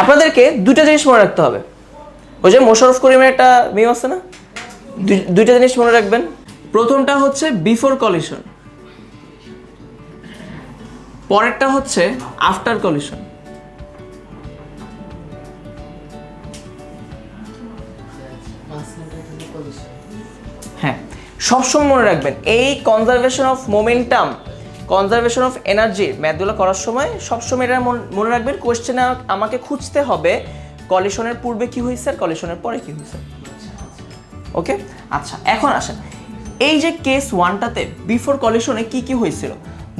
আপনাদেরকে দুইটা জিনিস মনে রাখতে হবে। ওই যে মোশারফ করিমের একটা মিম আছে না? দুইটা জিনিস মনে রাখবেন। প্রথমটা হচ্ছে বিফোর কলিশন পরেরটা হচ্ছে আফটার কলিশন হ্যাঁ সবসময় মনে রাখবেন, এই conservation of momentum conservation of energy ম্যাথগুলো করার সময় সবসময় এটা মনে রাখবেন কোয়েশ্চেনে আমাকে খুঁজতে হবে কলিশনের পূর্বে কি হয়েছে আর কলিশনের পরে কি হয়েছে। ওকে আচ্ছা এখন আসেন। এই যে কেস ওয়ানটাতে বিফোর কলিশনে কি কি হয়েছিল?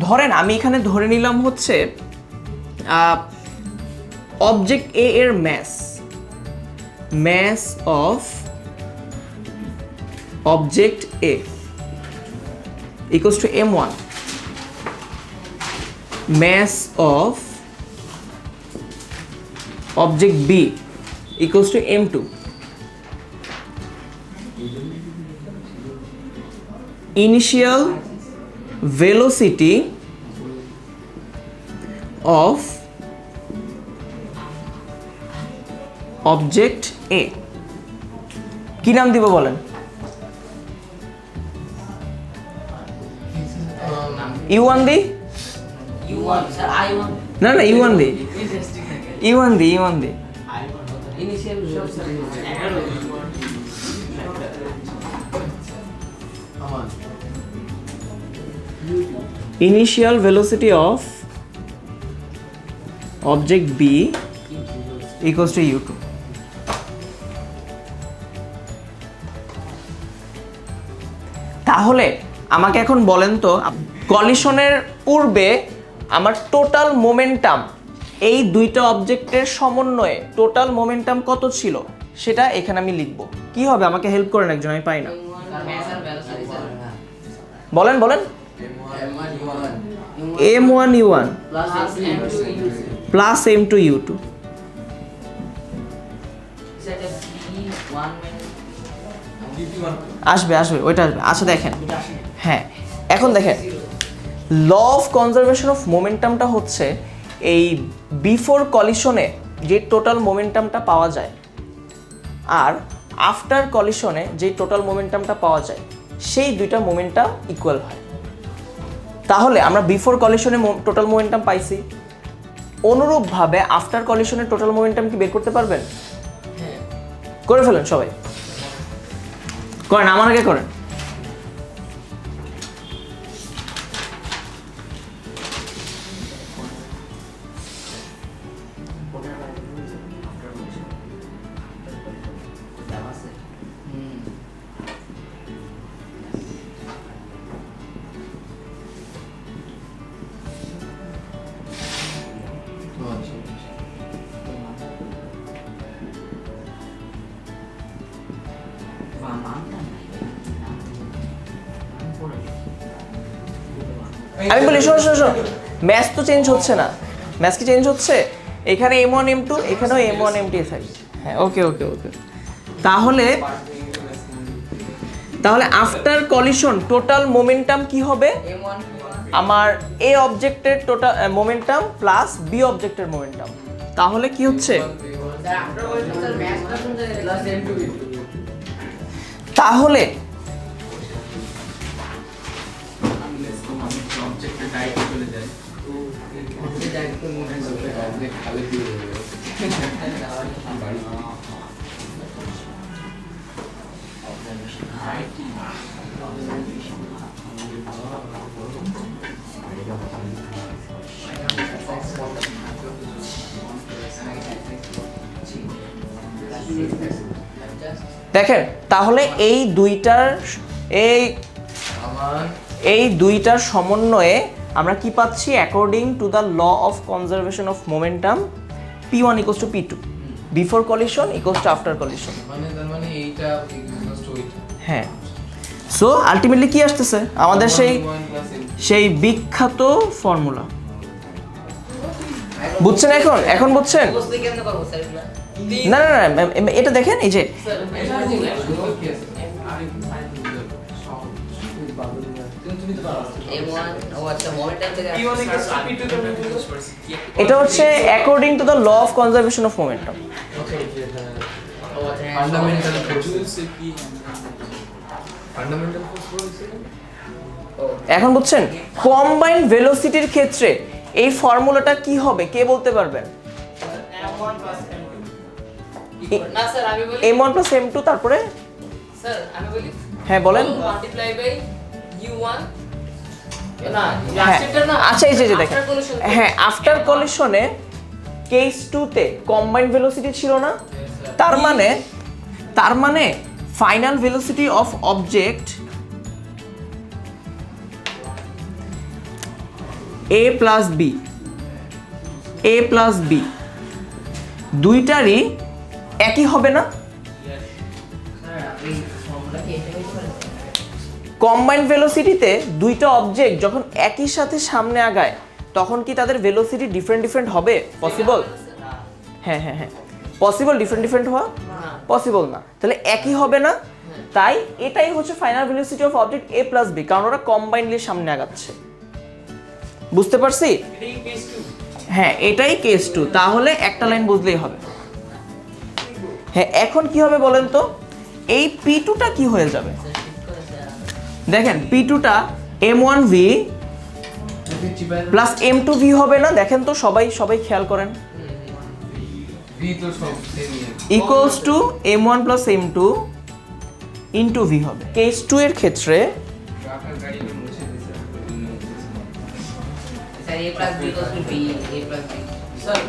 ধরেন, আমি এখানে ধরে নিলাম হচ্ছে অবজেক্ট এ এর mass mass of object A A two M m1 mass of object B equals to m2 initial velocity of object A কি নাম দিব বলেন ইউ ওয়ান দি না না U one the U one the. U one the initial initial velocity of object B equals to u2 তাহলে আমাকে এখন বলেন তো কলিশনের পূর্বে আমার টোটাল মোমেন্টাম এই দুইটা অবজেক্টের সমন্বয়ে টোটাল মোমেন্টাম কত ছিল সেটা এখানে আমি লিখব। কি হবে? আমাকে হেল্প করেন একজন, আমি পাই না। বলেন বলেন। M one U one plus M two U two আসবে আসবে, ওইটা আসবে। আচ্ছা দেখেন। হ্যাঁ এখন দেখেন। ল অফ কনজারভেশন অফ মোমেন্টামটা হচ্ছে এই বিফোর কলিশনে যে টোটাল মোমেন্টামটা পাওয়া যায় আর আফটার কলিশনে যে টোটাল মোমেন্টামটা পাওয়া যায় সেই দুইটা মোমেন্টাম ইকুয়াল হয়। তাহলে আমরা বিফোর কলিশনে টোটাল মোমেন্টাম পাইছি। অনুরূপভাবে আফটার কলিশনের টোটাল মোমেন্টাম কি বের করতে পারবেন? করে ফেলেন সবাই। করেন আমার আগে করেন। আমি বলি, শোনো শোনো শোনো। ম্যাচ তো চেঞ্জ হচ্ছে না। ম্যাচ কি চেঞ্জ হচ্ছে? এখানে এম ওয়ান এম টু এখানেও এম ওয়ান এম টু থাকবে হ্যাঁ ওকে ওকে ওকে তাহলে তাহলে আফটার কলিশন টোটাল মোমেন্টাম কি হবে? আমার এ অবজেক্টের টোটাল মোমেন্টাম প্লাস বি অবজেক্টের মোমেন্টাম তাহলে কি হচ্ছে? স্যার আফটার ওয়াইজ স্যার ম্যাথটা কোন জায়গায় প্লাস এম টু তাহলে দেখেন তাহলে এই দুইটার এই এই দুইটার সমন্বয়ে আমরা কি পাচ্ছি according to the law of conservation of momentum P one equals to P two before collision equals to after collision মানে মানে হ্যাঁ সো আলটিমেটলি কি আসতেছে আমাদের সেই সেই বিখ্যাত ফর্মুলা বুঝছেন এখন এখন বুঝছেন না না না, এটা দেখেন এই যে এটা হচ্ছে according to the law of conservation of momentum fundamental fundamental এখন বুঝছেন কম্বাইন্ড ভেলোসিটির ক্ষেত্রে এই ফর্মুলাটা কি হবে? কে বলতে পারবেন না স্যার আমি বলি M one plus M two তারপরে স্যার আমি বলি হ্যাঁ বলেন। মাল্টিপ্লাই বাই আচ্ছা এই যে যে দেখেন। তে- হ্যাঁ আফটার কলিশনে কেস টুতে কম্বাইন্ড ভেলোসিটি ছিল না। তার মানে তার মানে final velocity of object A plus B A plus B দুইটারই একই হবে না? কম্বাইন্ড ভেলোসিটিতে দুইটা অবজেক্ট যখন একই সাথে সামনে আগায় তখন কি তাদের ভেলোসিটি ডিফারেন্ট ডিফারেন্ট হবে? পসিবল হ্যাঁ হ্যাঁ হ্যাঁ। পসিবল ডিফারেন্ট ডিফারেন্ট হওয়া? পসিবল না। তাহলে একই হবে না? তাই এটাই হচ্ছে final velocity of object A plus B কারণ ওরা কম্বাইন্ডলি সামনে আগাচ্ছে। বুঝতে পারছি? হ্যাঁ এটাই কেস টু তাহলে একটা লাইন বুঝলেই হবে। হ্যাঁ এখন কি হবে বলেন তো? এই পি টুটা কি হয়ে যাবে? দেখেন পি টুটা M one V plus M two V হবে না। দেখেন তো সবাই সবাই খেয়াল করেন। Equals to M one plus M two into V হবে। কেস টু এর ক্ষেত্রে স্যার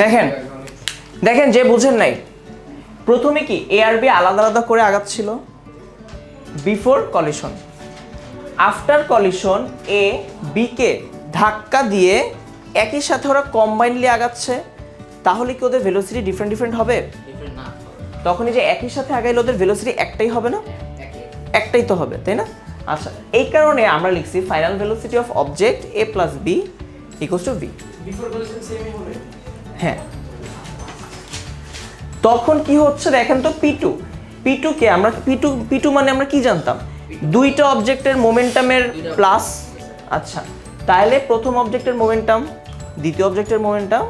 দেখেন দেখেন যে বুঝেন নাই। প্রথমে কি এ আর বি আলাদা আলাদা করে আগাচ্ছিল before collision after collision A বিকে ধাক্কা দিয়ে একই সাথে ওরা কম্বাইনলি আগাচ্ছে। তাহলে কি ওদের ভেলোসিটি ডিফারেন্ট ডিফারেন্ট হবে? তখনই যে একই সাথে আগাইলে ওদের ভেলোসিটি একটাই হবে না? একটাই তো হবে তাই না? আচ্ছা এই কারণে আমরা লিখছি final velocity of object A plus B equals to V হ্যাঁ। তখন কি হচ্ছে দেখেন তো পি টু পি টু কে আমরা পি টু পি টু মানে আমরা কি জানতাম? দুইটা অবজেক্টের মোমেন্টামের প্লাস আচ্ছা তাহলে প্রথম অবজেক্টের মোমেন্টাম দ্বিতীয় অবজেক্টের মোমেন্টাম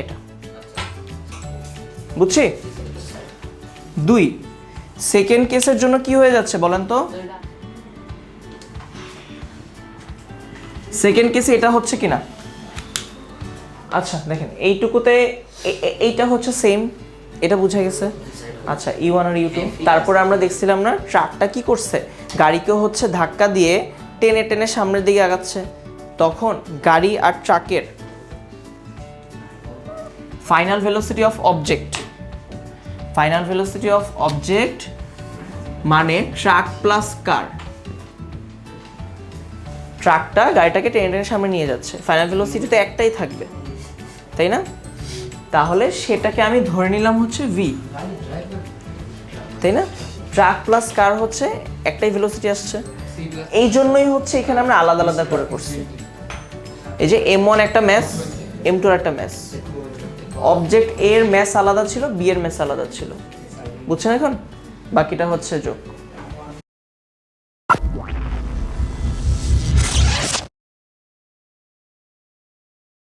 এটা। বুঝছি? দুই। সেকেন্ড কেসের জন্য কি হয়ে যাচ্ছে বলেন তো? সেকেন্ড কেসে এটা হচ্ছে কিনা? আচ্ছা দেখেন, এইটুকুতে এইটা হচ্ছে সেম এটা বুঝা গেছে? আচ্ছা ইউ ওয়ান আর ইউ টু তারপরে আমরা দেখছিলাম না, ট্রাকটা কি করছে? গাড়িকে হচ্ছে ধাক্কা দিয়ে টেনে টেনে সামনের দিকে আগাচ্ছে। তখন গাড়ি আর ট্রাকের final velocity of object final velocity of object মানে ট্রাক প্লাস কার ট্রাকটা গাড়িটাকে টেনে টেনে সামনে নিয়ে যাচ্ছে। ফাইনাল ভেলোসিটি তো একটাই থাকবে। তাই না? তাহলে সেটাকে আমি ধরে নিলাম হচ্ছে ভি তাই না? ট্রাক প্লাস কার হচ্ছে, একটাই ভেলোসিটি আসছে। এই জন্যই হচ্ছে এখানে আমরা আলাদা আলাদা করে করছি। এই যে এম ওয়ান একটা ম্যাথ এম টুর একটা ম্যাথ অবজেক্ট এর ম্যাস আলাদা ছিল বি এর ম্যাস আলাদা ছিল। বুঝছেন এখন? বাকিটা হচ্ছে যোগ।